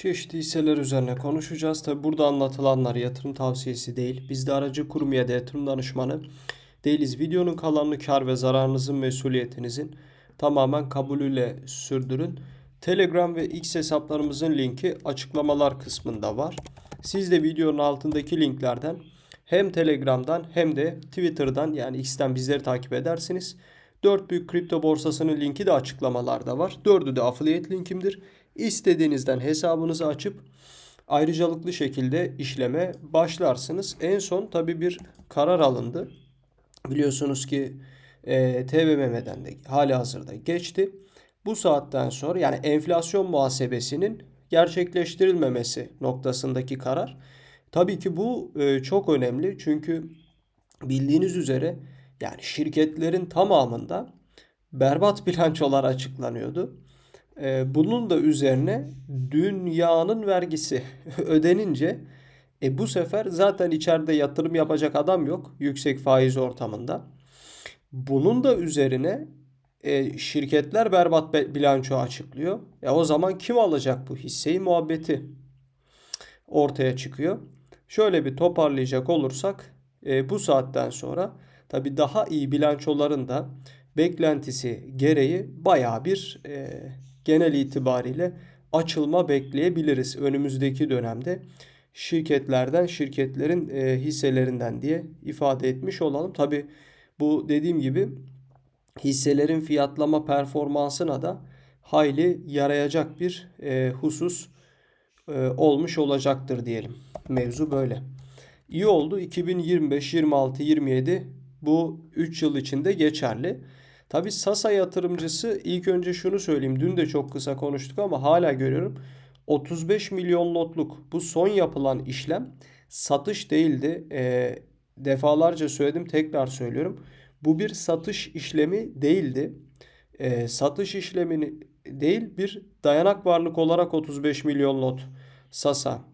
Çeşitli hisseler üzerine konuşacağız. Tabi burada anlatılanlar yatırım tavsiyesi değil. Biz de aracı kurum ya da yatırım danışmanı değiliz. Videonun kalanını kar ve zararınızın mesuliyetinizin tamamen kabulüyle sürdürün. Telegram ve X hesaplarımızın linki açıklamalar kısmında var. Siz de videonun altındaki linklerden hem Telegram'dan hem de Twitter'dan yani X'ten bizleri takip edersiniz. 4 büyük kripto borsasının linki de açıklamalarda var. 4'ü de affiliate linkimdir. İstediğinizden hesabınızı açıp ayrıcalıklı şekilde işleme başlarsınız. En son tabi bir karar alındı. Biliyorsunuz ki e, TBMM'den de hali hazırda geçti. Bu saatten sonra yani enflasyon muhasebesinin gerçekleştirilmemesi noktasındaki karar. Tabii ki bu e, çok önemli çünkü bildiğiniz üzere yani şirketlerin tamamında berbat bilançolar açıklanıyordu. E, bunun da üzerine dünyanın vergisi ödenince e, bu sefer zaten içeride yatırım yapacak adam yok yüksek faiz ortamında. Bunun da üzerine e, şirketler berbat bilanço açıklıyor. E, o zaman kim alacak bu hisseyi muhabbeti ortaya çıkıyor. Şöyle bir toparlayacak olursak e, bu saatten sonra tabi daha iyi bilançoların da beklentisi gereği baya bir e, genel itibariyle açılma bekleyebiliriz önümüzdeki dönemde şirketlerden, şirketlerin e, hisselerinden diye ifade etmiş olalım. Tabi bu dediğim gibi hisselerin fiyatlama performansına da hayli yarayacak bir e, husus e, olmuş olacaktır diyelim. Mevzu böyle. İyi oldu. 2025, 26, 27 bu 3 yıl içinde geçerli. Tabi Sasa yatırımcısı ilk önce şunu söyleyeyim. Dün de çok kısa konuştuk ama hala görüyorum. 35 milyon lotluk bu son yapılan işlem satış değildi. E, defalarca söyledim tekrar söylüyorum. Bu bir satış işlemi değildi. E, satış işlemini değil bir dayanak varlık olarak 35 milyon lot Sasa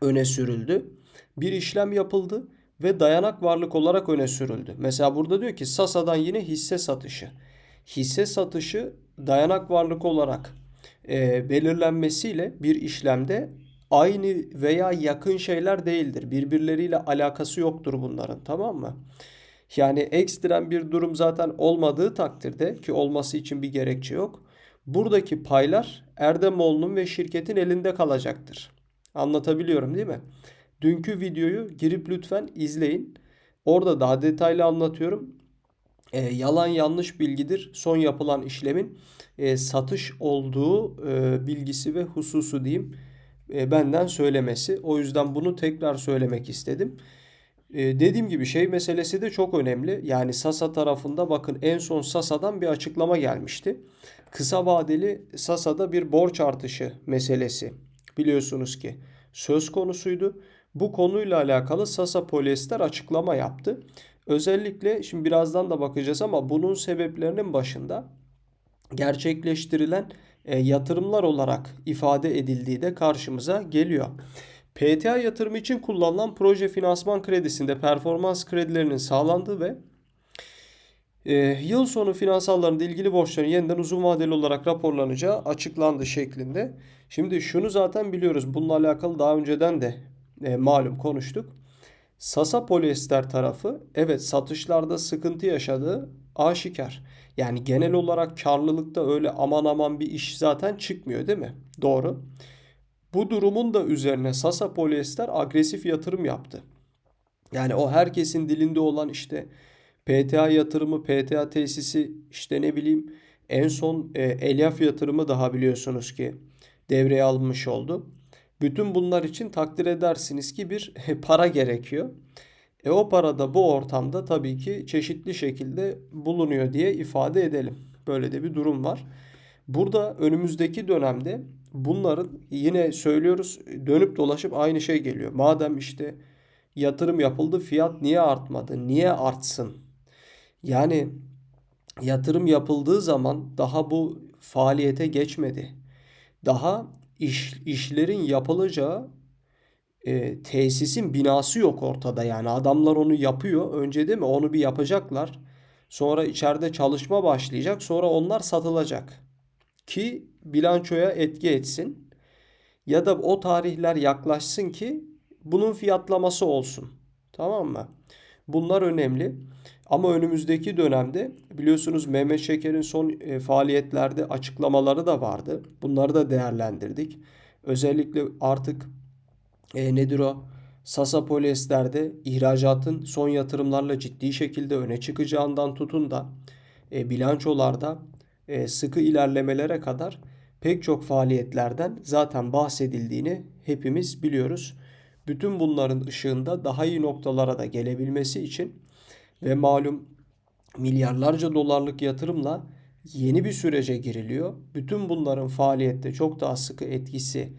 öne sürüldü. Bir işlem yapıldı ve dayanak varlık olarak öne sürüldü. Mesela burada diyor ki Sasa'dan yine hisse satışı. Hisse satışı dayanak varlık olarak e, belirlenmesiyle bir işlemde aynı veya yakın şeyler değildir. Birbirleriyle alakası yoktur bunların tamam mı? Yani ekstrem bir durum zaten olmadığı takdirde ki olması için bir gerekçe yok. Buradaki paylar Erdemoğlu'nun ve şirketin elinde kalacaktır. Anlatabiliyorum değil mi? Dünkü videoyu girip lütfen izleyin. Orada daha detaylı anlatıyorum. E, yalan yanlış bilgidir. Son yapılan işlemin e, satış olduğu e, bilgisi ve hususu diyeyim e, benden söylemesi. O yüzden bunu tekrar söylemek istedim. E, dediğim gibi şey meselesi de çok önemli. Yani Sasa tarafında bakın en son Sasa'dan bir açıklama gelmişti. Kısa vadeli Sasa'da bir borç artışı meselesi biliyorsunuz ki söz konusuydu. Bu konuyla alakalı Sasa Polyester açıklama yaptı. Özellikle şimdi birazdan da bakacağız ama bunun sebeplerinin başında gerçekleştirilen e, yatırımlar olarak ifade edildiği de karşımıza geliyor. PTA yatırımı için kullanılan proje finansman kredisinde performans kredilerinin sağlandığı ve e, yıl sonu finansallarında ilgili borçların yeniden uzun vadeli olarak raporlanacağı açıklandı şeklinde. Şimdi şunu zaten biliyoruz. Bununla alakalı daha önceden de e, malum konuştuk. Sasa polyester tarafı evet satışlarda sıkıntı yaşadığı aşikar. Yani genel olarak karlılıkta öyle aman aman bir iş zaten çıkmıyor değil mi? Doğru. Bu durumun da üzerine Sasa polyester agresif yatırım yaptı. Yani o herkesin dilinde olan işte PTA yatırımı, PTA tesisi işte ne bileyim en son e, Elyaf yatırımı daha biliyorsunuz ki devreye alınmış oldu. Bütün bunlar için takdir edersiniz ki bir para gerekiyor. E o para da bu ortamda tabii ki çeşitli şekilde bulunuyor diye ifade edelim. Böyle de bir durum var. Burada önümüzdeki dönemde bunların yine söylüyoruz dönüp dolaşıp aynı şey geliyor. Madem işte yatırım yapıldı fiyat niye artmadı? Niye artsın? Yani yatırım yapıldığı zaman daha bu faaliyete geçmedi. Daha iş, işlerin yapılacağı e, tesisin binası yok ortada. Yani adamlar onu yapıyor. Önce değil mi? Onu bir yapacaklar. Sonra içeride çalışma başlayacak. Sonra onlar satılacak. Ki bilançoya etki etsin. Ya da o tarihler yaklaşsın ki bunun fiyatlaması olsun. Tamam mı? Bunlar önemli. Ama önümüzdeki dönemde biliyorsunuz Mehmet Şeker'in son e, faaliyetlerde açıklamaları da vardı. Bunları da değerlendirdik. Özellikle artık e, nedir o? Sasa polyester'de ihracatın son yatırımlarla ciddi şekilde öne çıkacağından tutun da e, bilançolarda e, sıkı ilerlemelere kadar pek çok faaliyetlerden zaten bahsedildiğini hepimiz biliyoruz. Bütün bunların ışığında daha iyi noktalara da gelebilmesi için ve malum milyarlarca dolarlık yatırımla yeni bir sürece giriliyor. Bütün bunların faaliyette çok daha sıkı etkisi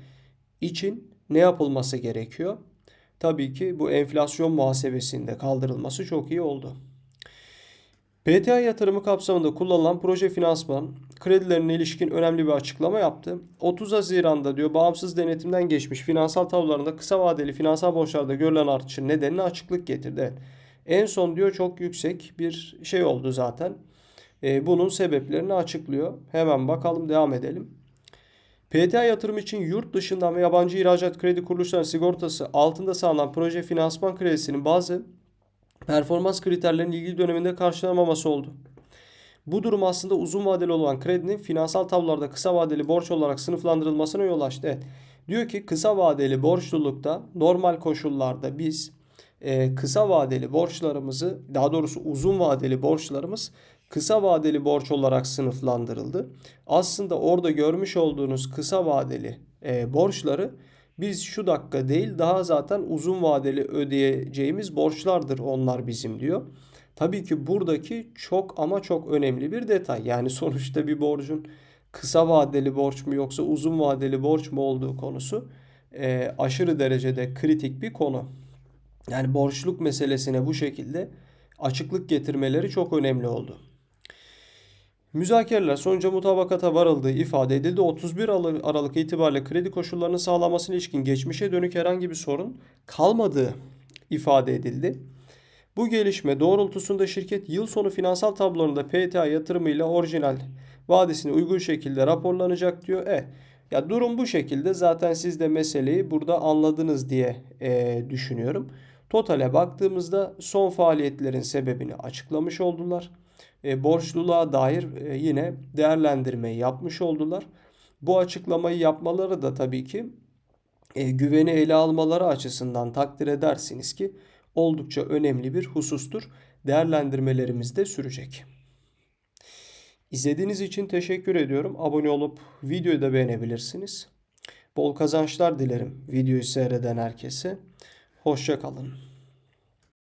için ne yapılması gerekiyor? Tabii ki bu enflasyon muhasebesinde kaldırılması çok iyi oldu. PTA yatırımı kapsamında kullanılan proje finansman kredilerine ilişkin önemli bir açıklama yaptı. 30 Haziran'da diyor bağımsız denetimden geçmiş finansal tablolarında kısa vadeli finansal borçlarda görülen artışın nedenini açıklık getirdi. En son diyor çok yüksek bir şey oldu zaten. E, bunun sebeplerini açıklıyor. Hemen bakalım devam edelim. PTA yatırım için yurt dışından ve yabancı ihracat kredi kuruluşlarının sigortası altında sağlanan proje finansman kredisinin bazı performans kriterlerinin ilgili döneminde karşılanamaması oldu. Bu durum aslında uzun vadeli olan kredinin finansal tablolarda kısa vadeli borç olarak sınıflandırılmasına yol açtı. Evet. Diyor ki kısa vadeli borçlulukta normal koşullarda biz e, kısa vadeli borçlarımızı daha doğrusu uzun vadeli borçlarımız kısa vadeli borç olarak sınıflandırıldı. Aslında orada görmüş olduğunuz kısa vadeli e, borçları biz şu dakika değil daha zaten uzun vadeli ödeyeceğimiz borçlardır onlar bizim diyor. Tabii ki buradaki çok ama çok önemli bir detay. Yani sonuçta bir borcun kısa vadeli borç mu yoksa uzun vadeli borç mu olduğu konusu e, aşırı derecede kritik bir konu. Yani borçluk meselesine bu şekilde açıklık getirmeleri çok önemli oldu. Müzakereler sonuca mutabakata varıldığı ifade edildi. 31 Aralık itibariyle kredi koşullarının sağlanmasına ilişkin geçmişe dönük herhangi bir sorun kalmadığı ifade edildi. Bu gelişme doğrultusunda şirket yıl sonu finansal tablolarında PTA yatırımıyla orijinal vadesine uygun şekilde raporlanacak diyor. E, ya durum bu şekilde zaten siz de meseleyi burada anladınız diye e, düşünüyorum. Totale baktığımızda son faaliyetlerin sebebini açıklamış oldular. E, borçluluğa dair e, yine değerlendirmeyi yapmış oldular. Bu açıklamayı yapmaları da tabii ki e, güveni ele almaları açısından takdir edersiniz ki oldukça önemli bir husustur. Değerlendirmelerimiz de sürecek. İzlediğiniz için teşekkür ediyorum. Abone olup videoyu da beğenebilirsiniz. Bol kazançlar dilerim videoyu seyreden herkese. Hoşça kalın.